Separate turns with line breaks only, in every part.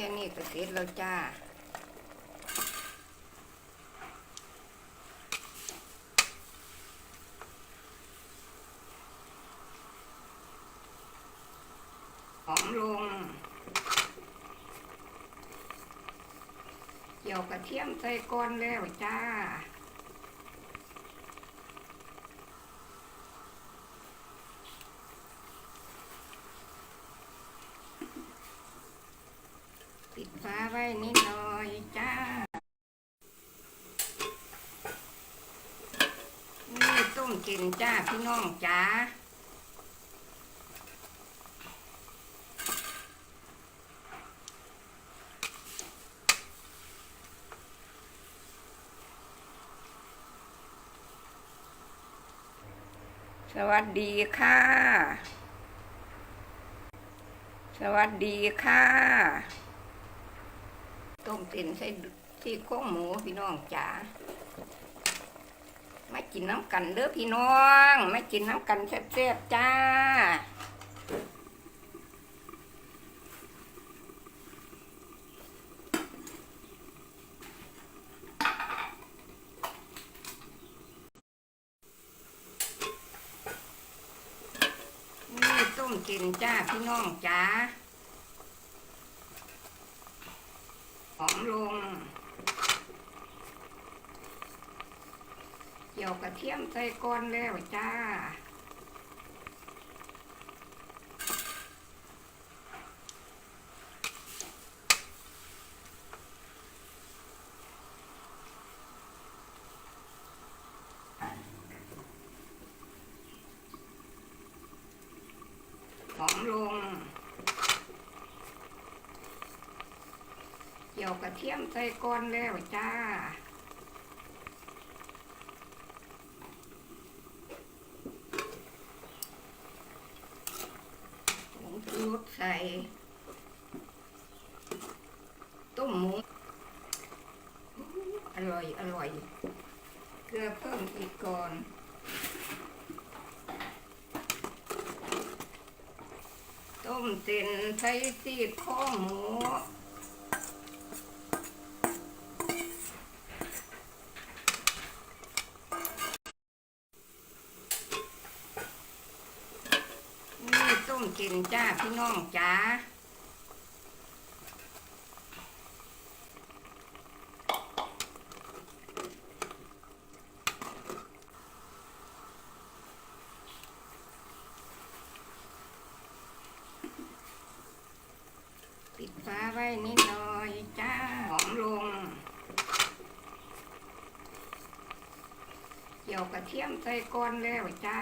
ค่นี้ก็เสร็จแล้วจ้า หอมลง เกี่ยวกระเทียมใส่ก้อนแล้วจ้า ปิดฟ้าไว้นิดหน่อยจ้านี่ต้มกินจ้าพี่น้องจ้าสวัสดีค่ะ สวัสดีค่ะ ต้มตินใส่ที่โค้งหมูพี่น้องจ๋าไม่กินน้ำกันเด้อพี่น้องไม่กินน้ำกันแซ่บๆจ้านี่ต้มกินจ้าพี่น้องจ้า หอมลง เกี่ยวกระเทียมใส่ก้อนแล้วจ้า หอมลง เกี่ ยวกระเทียมใส่ก้อนแล้วจ้าผงชูรสใส่ ต้มหมู อร่อย อร่อย เกลือเพิ่มอีกก่อนต้มเส้นใส่ซีดโค้งหมู นี่ต้มกิน จ้าพี่น้องจ้าปิดฟ้าไว้นิดหน่อยจ้าหอมลง เกี่ยวกระเทียมใส่ก้อนแล้วจ้า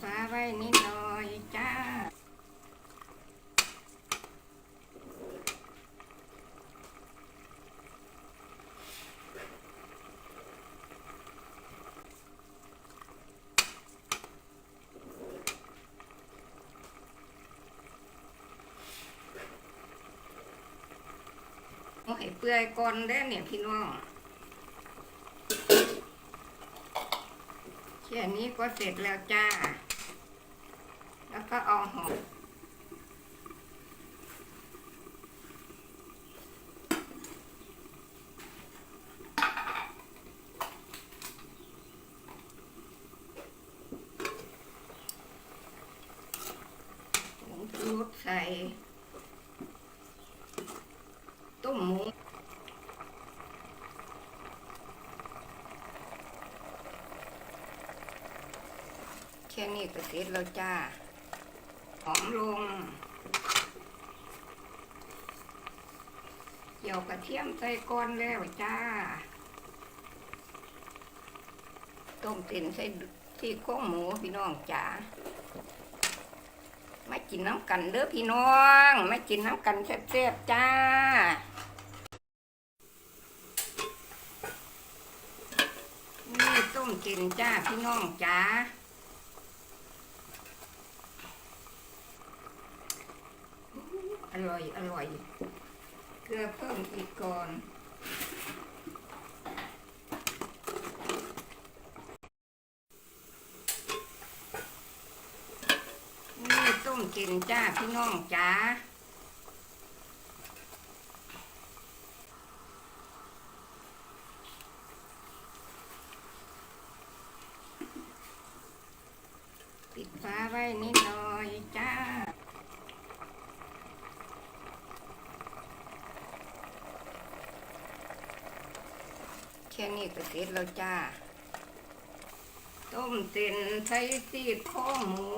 ฟ้าไว้นิดหน่อยจ้า โอ้ยเปื่อยก่อนได้เนี่ยพี่น้อง แค่นี้ก็เสร็จแล้วจ้า แล้วก็เอาหอมผงชูรสใส่ ต้มหมู แค่นี้ก็เสร็จแล้วจ้า หอมลงเกี่ยวกระเทียมใส่ก้อนแล้วจ้า ต้มติ่นใส่ที่โค้งหมูพี่น้องจ๋าไม่กินน้ำกันเด้อพี่น้องไม่กินน้ำกันแซ่บๆจ้านี่ต้มกินจ้าพี่น้องจ๋า อร่อยอร่อย เกลือเพิ่มอีกก่อนนี่ต้มกินจ้าพี่น้องจ้าปิดฟ้าไว้นิดหน่อยจ้า ค่นี้ก็เสร็จแล้วจ้า ต้มเส้นใช้ซีดข้อหมู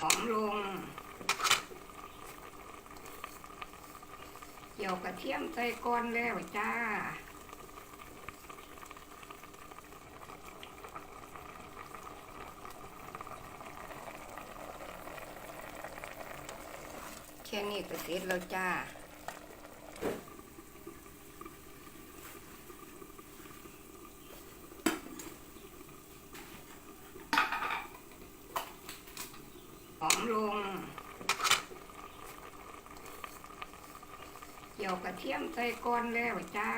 หอมลงเกี่ยวกระเทียมใส่ก้อนแล้วจ้า ค่นี้ก็เสร็จแล้วจ้าหอมลงเกี่ยวกระเทียมใส่ก้อนแล้วจ้า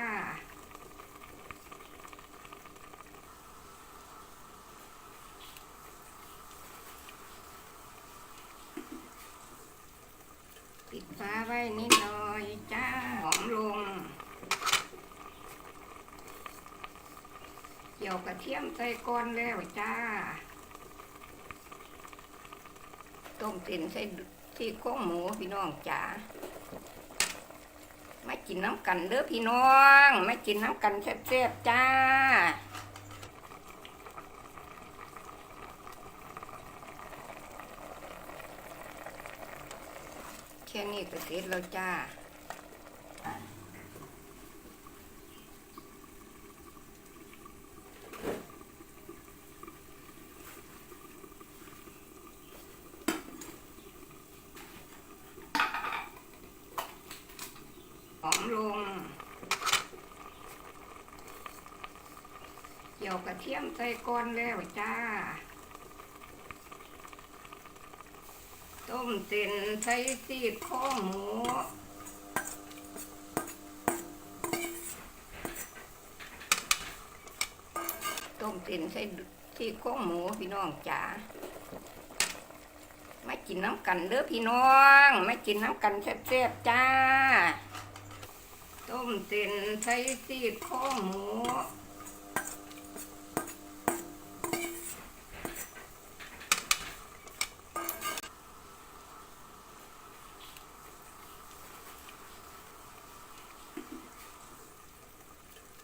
ปิดฟ้าไว้นิดหน่อยจ้าหอมลง เกี่ยวกระเทียมใส่ก้อนแล้วจ้า ต้มเต็นใส่ที่โค้งหมูพี่น้องจ๋าไม่กินน้ำกันเด้อพี่น้องไม่กินน้ำกันแซ่บๆจ้า แค่นี้ ก็เสร็จแล้วจ้าหอมลงเกี่ยวกระเทียมใส่ก้อนแล้วจ้า ต้มเส้นใส่ซีดโครงหมูต้มเส้นใส่ซีดโครงหมูพี่น้องจ๋าไม่กินน้ำกันเด้อพี่น้องไม่กินน้ำกันแซ่บๆจ้า ต้มเส้นใช้ซีดโครงหมู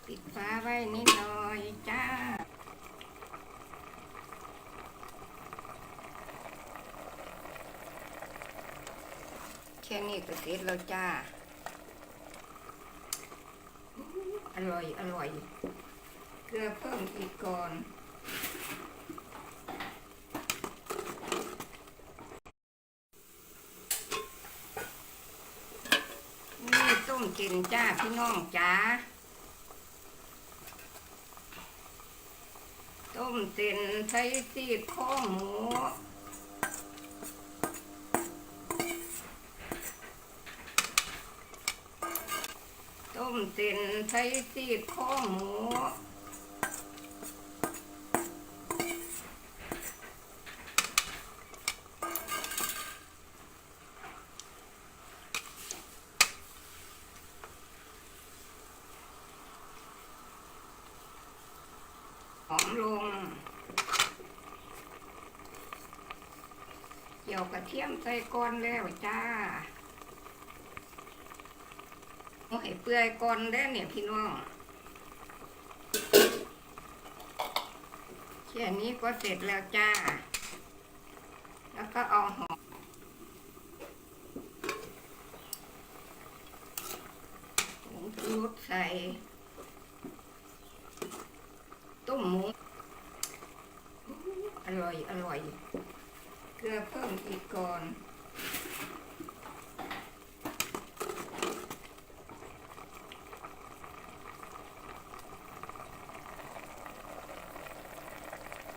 ปิดฟ้าไว้นิดหน่อยจ้า แค่นี้ก็เสร็จแล้วจ้า อร่อย อร่อย เกลือเพิ่มอีกก่อนนี่ต้มกินจ้า พี่น้องจ้า ต้มเส้นใช้ซีดข้อหมูต้มเส้นใช้ซีดข้อหมู หอมลง เกระเทียมใส่ก้อนแล้วจ้าโอ้เปื่อยก่อนได้เนี่ยพี่น้องแค่นี้ก็เสร็จแล้วจ้า แล้วก็เอาหอมผงชูรสใส่ ต้มหมู อร่อย อร่อย เกลือเพิ่มอีกก่อน